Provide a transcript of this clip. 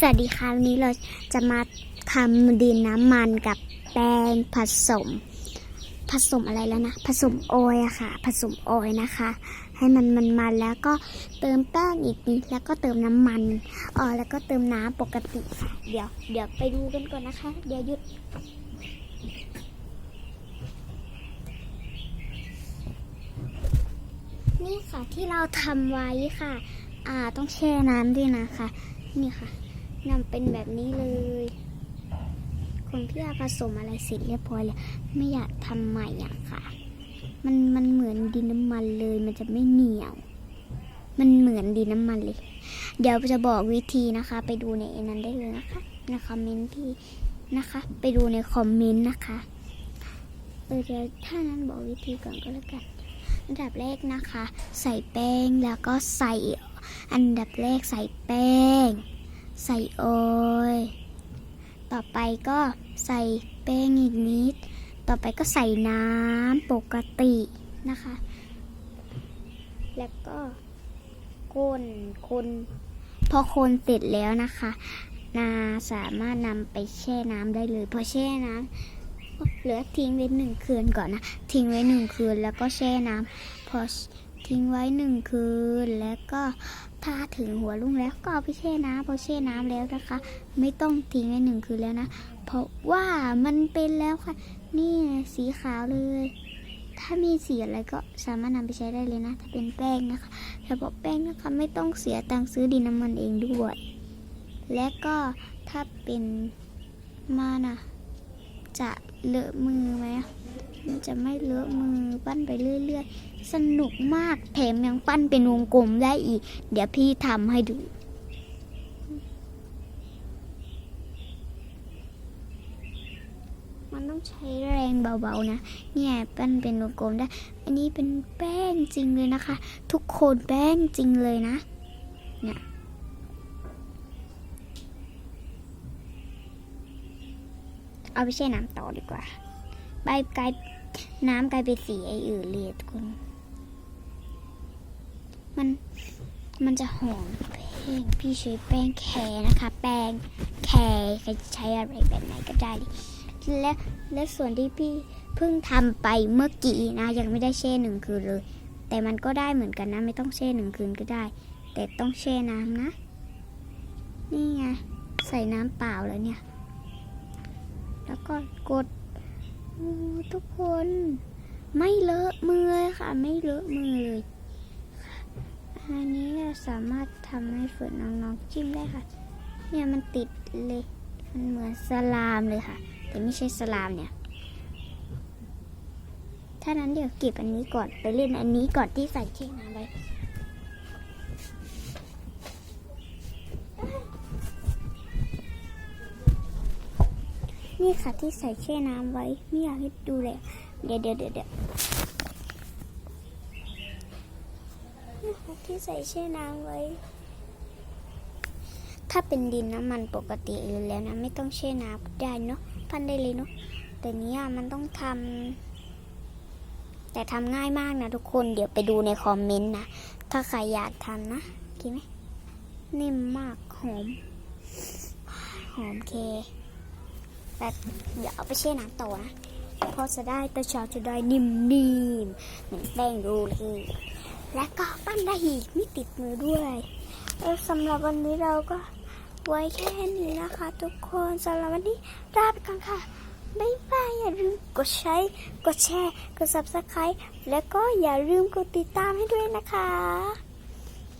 สวัสดีค่ะวันนี้เราจะมาทำดินน้ำมันกับแป้งผสม ผสมอะไรแล้วนะ ผสมโอยอะค่ะ ผสมโอยนะคะ ให้มันมันมันแล้วก็เติมแป้งอีกนิดแล้วก็เติมน้ำมันอ๋อแล้วก็เติมน้ำปกติค่ะเดี๋ยวเดี๋ยวไปดูกันก่อนนะคะ เดี๋ยวหยุดนี่ค่ะที่เราทำไว้ค่ะ อ่าต้องแช่น้ำด้วยนะคะ นี่ค่ะ นำเป็นแบบนี้เลยคนที่ผสมอะไรเสร็จเรียบร้อยแล้วไม่อยากทำใหม่อะค่ะ มันมันเหมือนดินน้ำมันเลย มันจะไม่เหนียว มันเหมือนดินน้ำมันเลย เดี๋ยวจะบอกวิธีนะคะ ไปดูในนั้นได้เลยนะคะในคอมเมนต์ที่นะคะ ไปดูในคอมเมนต์นะคะเออเดี๋ยวถ้านั้นบอกวิธีก่อนก็แล้วกัน อันดับแรกนะคะ ใส่แป้งแล้วก็ใส่ อันดับแรกใส่แป้ง ใส่โอยต่อไปก็ใส่แป้งอีกนิด ต่อไปก็ใส่น้ำปกตินะคะ แล้วก็คนคนพอคนเสร็จแล้วนะคะ นาสามารถนำไปแช่น้ำได้เลย พอแช่น้ำเหลือทิ้งไว้หนึ่งคืนก่อนนะ ทิ้งไว้หนึ่งคืนแล้วก็แช่น้ำพอ ทิ้งไว้หนึ่งคืน แล้วก็ถ้าถึงหัวรุ่งแล้วก็เอาไปแช่น้ำพอแช่น้ำแล้วนะคะ ไม่ต้องทิ้งไว้หนึ่งคืนแล้วนะ เพราะว่ามันเป็นแล้วค่ะ นี่สีขาวเลย ถ้ามีสีอะไรก็สามารถนำไปใช้ได้เลยนะ ถ้าเป็นแป้งนะคะถ้าบอกแป้งนะคะไม่ต้องเสียตังค์ซื้อดินน้ำมันเองด้วย และก็ถ้าเป็นมานะจะเลอะมือไหมอะ มันจะไม่เลอะมือปั้นไปเรื่อยๆ สนุกมากแถมยังปั้นเป็นวงกลมได้อีก เดี๋ยวพี่ทำให้ดูมันต้องใช้แรงเบาๆนะ เนี่ยปั้นเป็นวงกลมได้ อันนี้เป็นแป้งจริงเลยนะคะ ทุกคนแป้งจริงเลยนะ เนี่ยเอาไปแช่น้ำต่อดีกว่าใบกาย น้ำกลายเป็นสีไออื่นเลยทุกคน มันมันจะหอมแป้งพี่ใช้แป้งแคร์นะคะ แป้งแคร์ใครใช้อะไรแบบไหนก็ได้และและส่วนที่พี่เพิ่งทำไปเมื่อกี้นะ ยังไม่ได้แช่หนึ่งคืนเลย แต่มันก็ได้เหมือนกันนะ ไม่ต้องแช่หนึ่งคืนก็ได้ แต่ต้องแช่น้ำนะ นี่ไงใส่น้ำเปล่าแล้วเนี่ย แล้วก็กด ทุกคนไม่เลอะมือเลยค่ะ ไม่เลอะมือเลยอันนี้สามารถทำให้ฝืนน้องๆจิ้มได้ค่ะ เนี่ยมันติดเลย มันเหมือนสลามเลยค่ะ แต่ไม่ใช่สลามเนี่ย ถ้านั้นเดี๋ยวเก็บอันนี้ก่อนไปเล่นอันนี้ก่อนที่ใส่เช่น้ำไว้ นี่ค่ะที่ใส่แช่น้ำไว้ ไม่อยากให้ดูเลย เดี๋ยวเดี๋ยวเดี๋ยวเดี๋ยวนี่ค่ะที่ใส่แช่น้ำไว้ ถ้าเป็นดินน้ำมันปกติอื่แล้วนะ ไม่ต้องแช่น้ำได้เนาะพันได้เลยเนาะแต่เนี้ยมันต้องทำแต่ทำง่ายมากนะทุกคนเดี๋ยวไปดูในคอมเมนต์นะ ถ้าใครอยากทำนะโอเคไหมนิ่มมากหอม หอมเค แต่อย่าเอาไปแช่น้ำต่อนะเพราะจะได้ตัวชาจะได้นิ่มๆเหมือนแป้งรูเลยและก็ปั้นได้อีกไม่ติดมือด้วยเออสำหรับวันนี้เราก็ไว้แค่นี้นะคะ ทุกคนสำหรับวันนี้ลาไปก่อนค่ะบายบายอย่าลืมกดใช้ กดแชร์ กด subscribe แล้วก็อย่าลืมกดติดตามให้ด้วยนะคะ